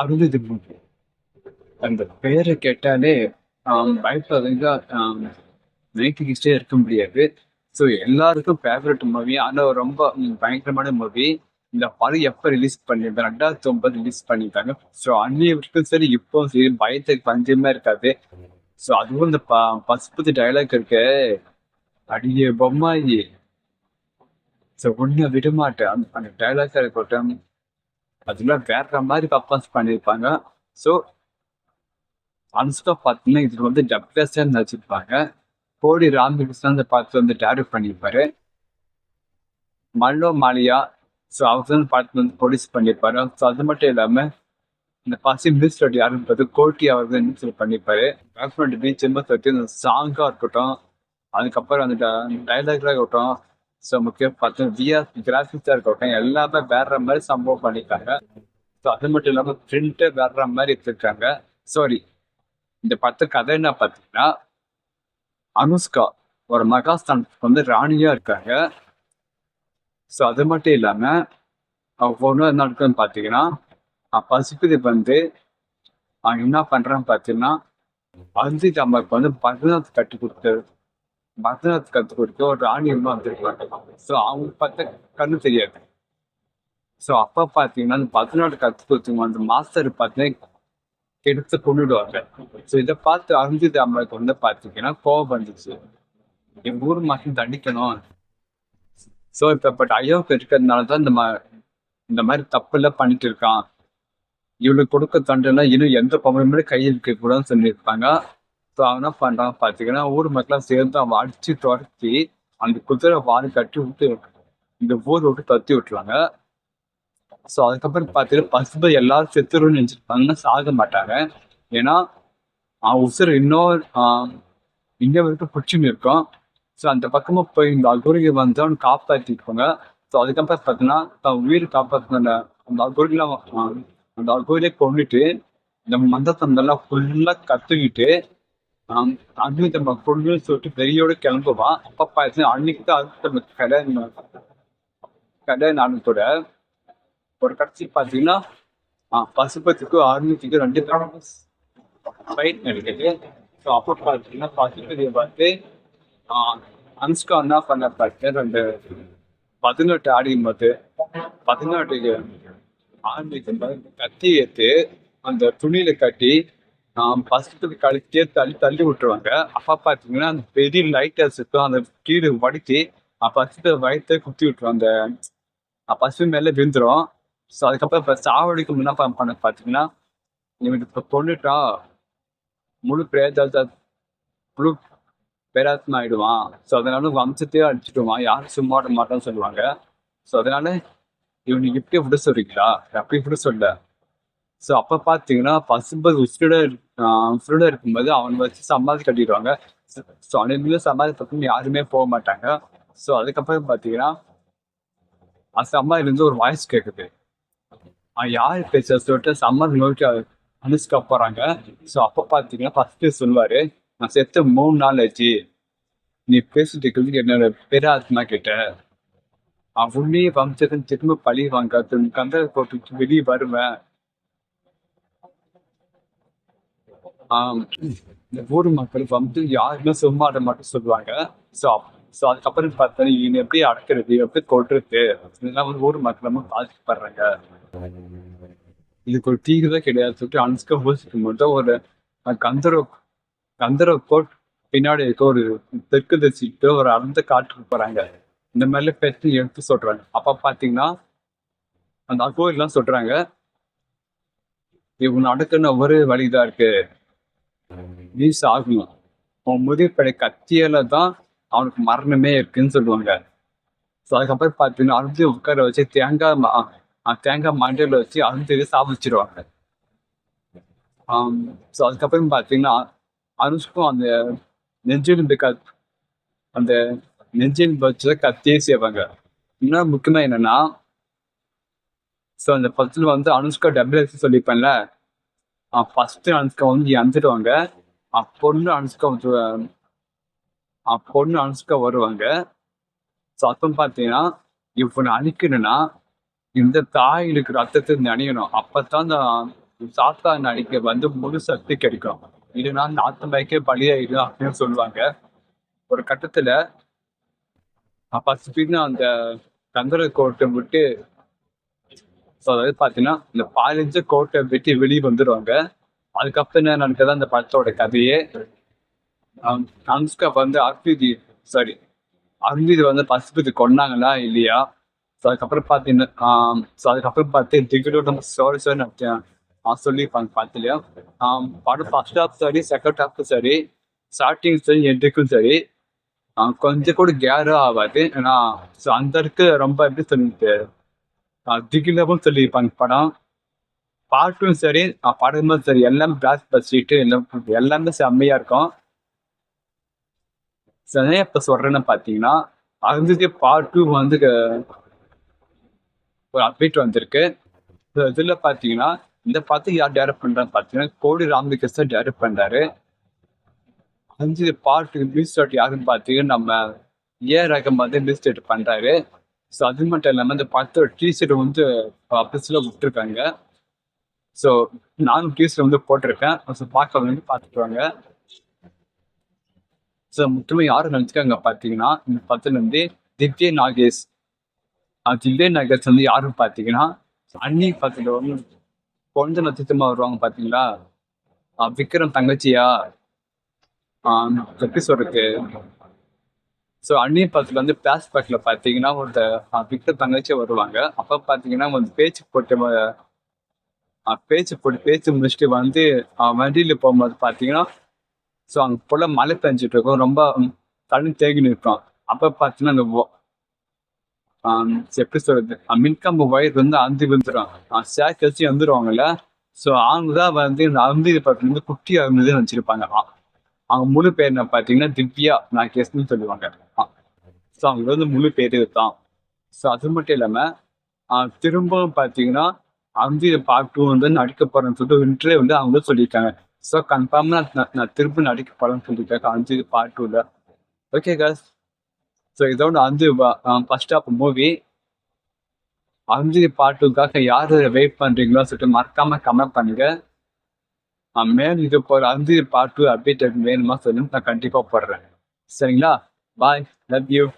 Arundhati movie அந்த பேரை கேட்டாலே பயப்படுறதுங்க நைட்டு இருக்க முடியாது. ஸோ எல்லாருக்கும் ஃபேவரட் மூவி ஆனால் ரொம்ப பயங்கரமான மூவி இந்த படம் எப்போ ரிலீஸ் பண்ணியிருந்தாங்க? ரெண்டாயிரத்தி ஒன்பது ரிலீஸ் பண்ணியிருக்காங்க ஸோ அன்னையும் சரி இப்போ சரி பயத்துக்கு பஞ்சமே இருக்காது. ஸோ அதுவும் இந்த ப பசுபத்து டைலாக் இருக்கு. அடியே பொம்மாயி. ஸோ ஒன்றும் விடமாட்டேன். அந்த அந்த டைலாக் இருக்கட்டும் அதெல்லாம் வேற மாதிரி பர்ஃபார்மன்ஸ் பண்ணியிருப்பாங்க. ஸோ அனுஷ்கா பார்த்தீங்கன்னா இதில் வந்து டப்ளஸாக நடிச்சிருப்பாங்க. கோடி ராமகிருஷ்ணன் அந்த படத்தை வந்து டேரக்ட் பண்ணியிருப்பாரு. மல்லோ மாலியா ஸோ அவர் தான் படத்தை வந்து ப்ரொடியூஸ் பண்ணியிருப்பாரு. ஸோ அது மட்டும் இல்லாமல் இந்த பசி மினிஸ்டர் யாருன்றது கோட்டி அவர் தான் இன்சூர் பண்ணியிருப்பாரு. பேக்ரவுண்ட் பீச் பற்றி சாங்காக இருக்கட்டும் அதுக்கப்புறம் அந்த டைலாக்லாம் இருக்கட்டும் ஸோ முக்கியம் பார்த்து விஆர் கிராஃபிக்ஸாக இருக்கட்டும் எல்லாமே வேற மாதிரி சம்பவம் பண்ணியிருக்காங்க. ஸோ அது மட்டும் இல்லாமல் பிரிண்ட்டு வேற மாதிரி எடுத்துருக்காங்க. சாரி இந்த பத்து கதை என்ன பார்த்தீங்கன்னா அனுஷ்கா ஒரு மகாஸ்தானத்துக்கு வந்து ராணியாக இருக்காங்க. ஸோ அது மட்டும் இல்லாமல் ஒன்று என்ன பார்த்தீங்கன்னா பசுபதி வந்து அவன் என்ன பண்ணுறான்னு பார்த்தீங்கன்னா வந்து நமக்கு வந்து பரதநாத் கட்டி கொடுத்து பரதநாத் கற்றுக் கொடுக்க ஒரு ராணி வந்துருக்காங்க ஸோ அவங்க பார்த்த கண்ணு தெரியாது. ஸோ அப்போ பார்த்தீங்கன்னா அந்த பரதநாட்டு கற்றுக் கொடுத்தவங்க அந்த மாஸ்டர் பார்த்தீங்கன்னா எடுத்து கொண்டுடுவாங்க. ஸோ இதை பார்த்து அருஞ்சித் அம்மாவுக்கு வந்து பார்த்தீங்கன்னா கோவம் வந்துச்சு. எங்கள் ஊர் மக்கள் தண்டிக்கணும். ஸோ இப்போ பட் ஐயாவுக்கு இருக்கிறதுனால தான் இந்த மா இந்த மாதிரி தப்பெல்லாம் பண்ணிட்டு இருக்கான். இவளுக்கு கொடுக்க தண்டனை இன்னும் எந்த பவனுமே கையில் இருக்க கூடாதுன்னு சொல்லியிருப்பாங்க. ஸோ அவன் என்ன பண்றான் பார்த்தீங்கன்னா ஊர் மக்கள்லாம் சேர்ந்து அவன் அடிச்சு துரத்தி அந்த குதிரை வாரி கட்டி விட்டு இந்த ஊர் விட்டு தத்தி விட்டுருவாங்க. ஸோ அதுக்கப்புறம் பார்த்தீங்கன்னா பசுபை எல்லாரும் செத்துருன்னு நினச்சிருப்பாங்கன்னா சாக மாட்டாங்க. ஏன்னா அவன் உசுர் இன்னொரு இங்கே வரைக்கும் பிடிச்சுன்னு இருக்கும். ஸோ அந்த பக்கமாக போய் இந்த அகுரியை வந்து அவன் காப்பாற்றிருப்பாங்க ஸோ அதுக்கப்புறம் பார்த்தீங்கன்னா தன் உயிர் காப்பாற்றின அந்த அகுரிலாம் அந்த அகுரியை கொண்டுட்டு இந்த மந்தத்தந்தெல்லாம் ஃபுல்லாக கற்றுக்கிட்டு அன்னைக்கு நம்ம பொண்ணுன்னு சொல்லிட்டு பெரியோட கிளம்புவான் அப்போ பார்த்தீங்கன்னா அன்னைக்கு தான் அடுத்த கடை கடை நாணத்தோட ஒரு கடைசி பார்த்தீங்கன்னா பசுபதிக்கும் ஆர்மிக்கு ரெண்டு பேரும் ஃபைட் நடக்குது ஸோ அப்போ பார்த்தீங்கன்னா பசுபதியை பார்த்து அனுஷ்கா என்ன பண்ண பார்த்து ரெண்டு பதினெட்டு ஆடியும் போது பதினெட்டுக்கு ஆரம்பிக்கு கத்தி ஏற்று அந்த துணியில கட்டி பசத்துக்கு கழிச்சே தள்ளி தள்ளி விட்டுருவாங்க. அப்போ பார்த்தீங்கன்னா அந்த பெரிய லைட்டர்ஸ் இருக்கும் அந்த கீழே வடித்து பசத்தை வயிற்று குத்தி விட்டுருவாங்க அந்த பசு மேலே விழுந்துரும். ஸோ அதுக்கப்புறம் இப்போ சாவடிக்கு முன்னா பண்ண பார்த்தீங்கன்னா இவனுக்கு இப்போ கொண்டுட்டா முழு பிரேத முழு பேராத்மா ஆயிடுவான். ஸோ அதனால வம்சத்தையே அடிச்சிடுவான் யாரும் சும்மா விட சொல்லுவாங்க. ஸோ அதனால இவனுக்கு இப்படி விட சொல்றீங்களா? அப்படி விட சொல்ல. ஸோ அப்போ பார்த்தீங்கன்னா பசும்பது உசுரோட உசுரோட இருக்கும்போது அவனை வச்சு சமாதி கட்டிடுவாங்க. ஸோ அவனுக்கு சமாதி பக்கம் யாருமே போக மாட்டாங்க. ஸோ அதுக்கப்புறம் பார்த்தீங்கன்னா அந்த சமாதில இருந்து ஒரு வாய்ஸ் கேட்குது அவன் யார் பேச சொல்லிட்டு சம்மர் நோக்கி அனுஷ்கா போகிறாங்க ஸோ அப்போ பார்த்தீங்கன்னா ஃபஸ்ட்டு சொல்லுவார் நான் செத்து மூணு நாள் ஆச்சு. நீ பேசிட்டு என்னோட பேராத்மா கிட்ட. அவனே வம்சத்தின் திரும்ப பழி வாங்க கந்த போட்டு வெளியே வருவேன். இந்த ஊர் மக்கள் வந்து யாருமே சும்மா மட்டும் சொல்லுவாங்க. ஸோ ஸோ அதுக்கப்புறம் பார்த்தா இவனை எப்படி அடக்கிறது எப்படி கொள்றது இதெல்லாம் வந்து ஊர் மக்களும் பாதிக்கப்படுறாங்க. இதுக்கு ஒரு தீர்வு தான் கிடையாது சொல்லிட்டு அனுஷ்கா யோசிக்கும் மட்டும் ஒரு கந்தரோ கந்தரோ கோட் பின்னாடி இருக்க ஒரு தெற்கு தரிசிட்டு ஒரு அறந்த காட்டுக்கு போறாங்க. இந்த மாதிரி பேசி எடுத்து சொல்றாங்க. அப்ப பாத்தீங்கன்னா அந்த அகோயிலாம் சொல்றாங்க இவன் அடக்குன ஒரு வழிதான் இருக்கு. நீ சாகணும் உன் முதிர்படை கத்தியில தான் அவனுக்கு மரணமே இருக்குன்னு சொல்லுவாங்க. ஸோ அதுக்கப்புறம் பார்த்தீங்கன்னா அழுந்து உட்கார வச்சு தேங்காய் மா தேங்காய் மண்டையில் வச்சு அழுந்து சாப்பிச்சிருவாங்க ஸோ அதுக்கப்புறம் பார்த்தீங்கன்னா அனுஷ்கும் அந்த நெஞ்செலும்பு க அந்த நெஞ்செலும்பு வச்சு கத்தியே செய்வாங்க. இன்னொரு முக்கியமாக என்னன்னா ஸோ அந்த படத்துல வந்து அனுஷ்கா டபுள் எக்ஸ் சொல்லியிருப்பேன்ல ஃபர்ஸ்ட் அனுஷ்கா வந்து இறந்துடுவாங்க அப்பொண்ணு அனுஷ்கா பொண்ணு அனுஷ்கா வருவாங்க. ஸோ அப்போ பார்த்தீங்கன்னா இவனை அழிக்கணும்னா இந்த தாயிலுக்கு ரத்தத்தை நினையணும். அப்பதான் அந்த சாத்தா நடிக்க வந்து முழு சக்தி கிடைக்கும். இல்லைன்னா நாத்து மயக்கே பலியாயிடும் அப்படின்னு சொல்லுவாங்க. ஒரு கட்டத்துல பத்து பேர் அந்த தந்திர கோட்டை விட்டு ஸோ அதாவது பார்த்தீங்கன்னா இந்த பதினஞ்சு கோட்டை வெட்டி வெளியே வந்துடுவாங்க அதுக்கப்புறம் என்ன நடக்குது அந்த படத்தோட கதையே அனுஷ்கா வந்து அர்பிதி சாரி அர்பிதி வந்து பசுபதி கொண்டாங்களா இல்லையா? ஸோ அதுக்கப்புறம் பார்த்தீங்கன்னா ஸோ அதுக்கப்புறம் பார்த்து டிக்கெட்டோட ஸ்டோரி ஸ்டோரி நடத்தேன் சொல்லியிருப்பாங்க பார்த்துலையா படம் ஃபர்ஸ்ட் ஹாஃப் சரி செகண்ட் ஹாஃப் சரி ஸ்டார்டிங் சரி எண்டுக்கும் சரி கொஞ்சம் கூட கேரும் ஆகாது. ஏன்னா ஸோ அந்த இருக்கு ரொம்ப எப்படி சொல்லிட்டு திகிலவும் சொல்லியிருப்பாங்க. படம் பாட்டும் சரி படமும் சரி எல்லாம் பிளாக் பஸ்டிட்டு எல்லாம் எல்லாமே செம்மையாக இருக்கும். சரி இப்போ சொல்கிறேன்னு பார்த்தீங்கன்னா அருந்ததி பார்ட் டூ வந்து ஒரு அப்டேட் வந்திருக்கு. இதில் பார்த்தீங்கன்னா இந்த படத்தை யார் டேரக்ட் பண்ணுறான்னு பார்த்தீங்கன்னா கோடி ராமகிருஷ்ணன் டேரக்ட் பண்ணுறாரு அஞ்சு பாட்டு மியூசிக் யாருன்னு பார்த்தீங்கன்னா நம்ம ஏ ரகம் வந்து மியூசிக் பண்ணுறாரு ஸோ அது மட்டும் இல்லாமல் இந்த பத்து டீஷர்ட் வந்து ஆஃபீஸில் விட்டுருக்காங்க. ஸோ நானும் டீஷர்ட் வந்து போட்டிருக்கேன். ஸோ பார்க்க வந்து பார்த்துட்டு வாங்க. ஸோ முக்கியமாக யாரும் நினச்சிக்காங்க பார்த்தீங்கன்னா இந்த படத்துல வந்து திவ்ய நாகேஷ். திவ்ய நாகேஷ் வந்து யாரும் பார்த்தீங்கன்னா அன்னி பத்தில் வந்து குழந்தை நட்சத்திரமா வருவாங்க பார்த்தீங்களா? விக்ரம் தங்கச்சியா? ஆஹ் எப்படி சொல்றது? ஸோ அந்நிய பக்கத்தில் வந்து பேஸ்பேக்ல பார்த்தீங்கன்னா ஒரு விக்டர் தங்கச்சி வருவாங்க. அப்போ பார்த்தீங்கன்னா வந்து பேச்சு போட்டு பேச்சு போட்டு பேச்சு முடிச்சுட்டு வந்து வண்டியில் போகும்போது பார்த்தீங்கன்னா ஸோ அங்கே போல மழை பெஞ்சிட்டு இருக்கும். ரொம்ப தண்ணி தேங்கி நிற்கும். அப்போ பார்த்தீங்கன்னா அந்த எப்படி சொல்றது? மின்கம்பு ஒயர் வந்து அந்து விழுந்துடும் சேர் வச்சு வந்துருவாங்கல்ல? ஸோ அவங்க தான் வந்து இந்த அந்தி பக்கத்துல இருந்து குட்டி அருந்தது வச்சிருப்பாங்க அவங்க முழு பேர் என்ன பார்த்தீங்கன்னா திவ்யா நாகேஷ்னு சொல்லுவாங்க. ஸோ அவங்க வந்து முழு பேர் இதுதான் ஸோ அது மட்டும் இல்லாமல் திரும்பவும் பார்த்தீங்கன்னா அந்தி பார்ட் டூ வந்து நடிக்க போறேன்னு சொல்லிட்டு இன்ட்ரே வந்து அவங்க சொல்லியிருக்காங்க ஸோ கன்ஃபார்மாக நான் நான் திரும்ப நடிக்க போறேன்னு சொல்லியிருக்காங்க அஞ்சு பார்ட் டூவில் ஓகே காஸ் ஸோ இதோட அஞ்சு ஃபர்ஸ்ட் ஆஃப் மூவி அஞ்சு பார்ட் டூக்காக யார் வெயிட் பண்ணுறீங்களோ சொல்லிட்டு மறக்காம கமெண்ட் பண்ணுங்கள் மேல் இது போற அந்த பாட்டு அப்டேட் வேணுமா சொல்லுங்க. நான் கண்டிப்பா போடுறேன். சரிங்களா? Bye love you